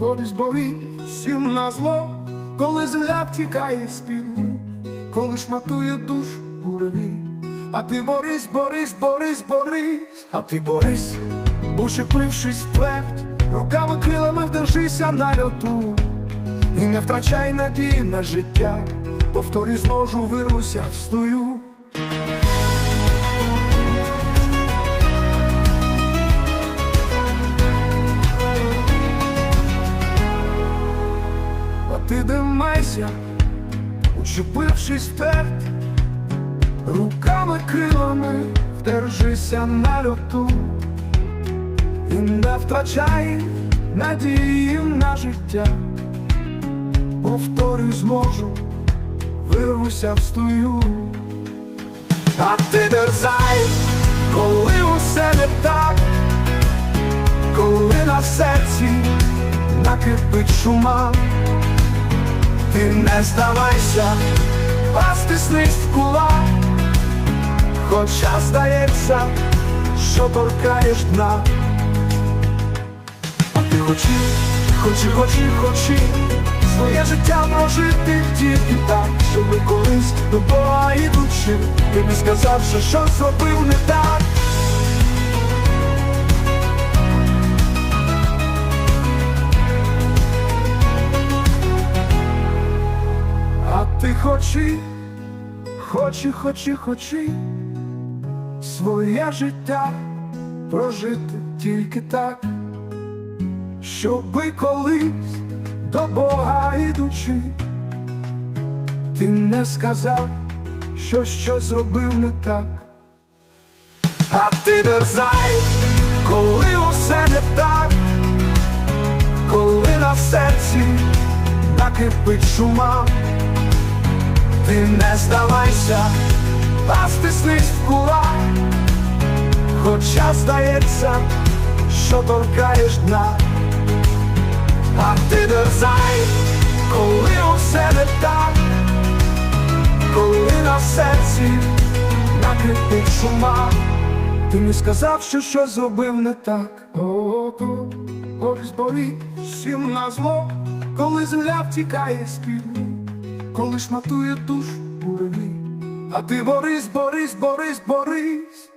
борись, борись, всім на зло, коли земля втікає з піву, коли шматує душ буреві. А ти борись, борись, борись, борись, а ти борись, ушиплившись в плеть, руками крилами вдержися на льоту. І не втрачай надії на життя, повторюй зможу, вирвуся, встою. А димайся, учепившись терт, руками крилами вдержися на льоту і не втрачай надії на життя. Повторюй зможу, вирвуся встою. А ти дерзай, коли усе не так, коли на серці накипить шума, ти не здавайся, а стиснись в кулак, хоча здається, що торкаєш дна. А ти хочи, хочи, хочи, хочи Своє життя прожити тільки так, щоби колись до Бога ідучи, ти не сказав, що щось зробив не так. Ти хочи, хочи, хочи, хочи своє життя прожити тільки так, щоби колись до Бога ідучи, ти не сказав, що щось зробив не так. А ти дерзай, коли усе не так, коли на серці накипить шума, ти не здавайся, а стиснись в кулак, хоча здається, що торкаєш дна. А ти дерзай, коли усе не так, коли на серці накритий шума, ти не сказав, що щось зробив не так. О, борись, борись, всім на зло, коли земля втікає з півдні, коли шматує душ буреві. А ти борись, борись, борись, борись,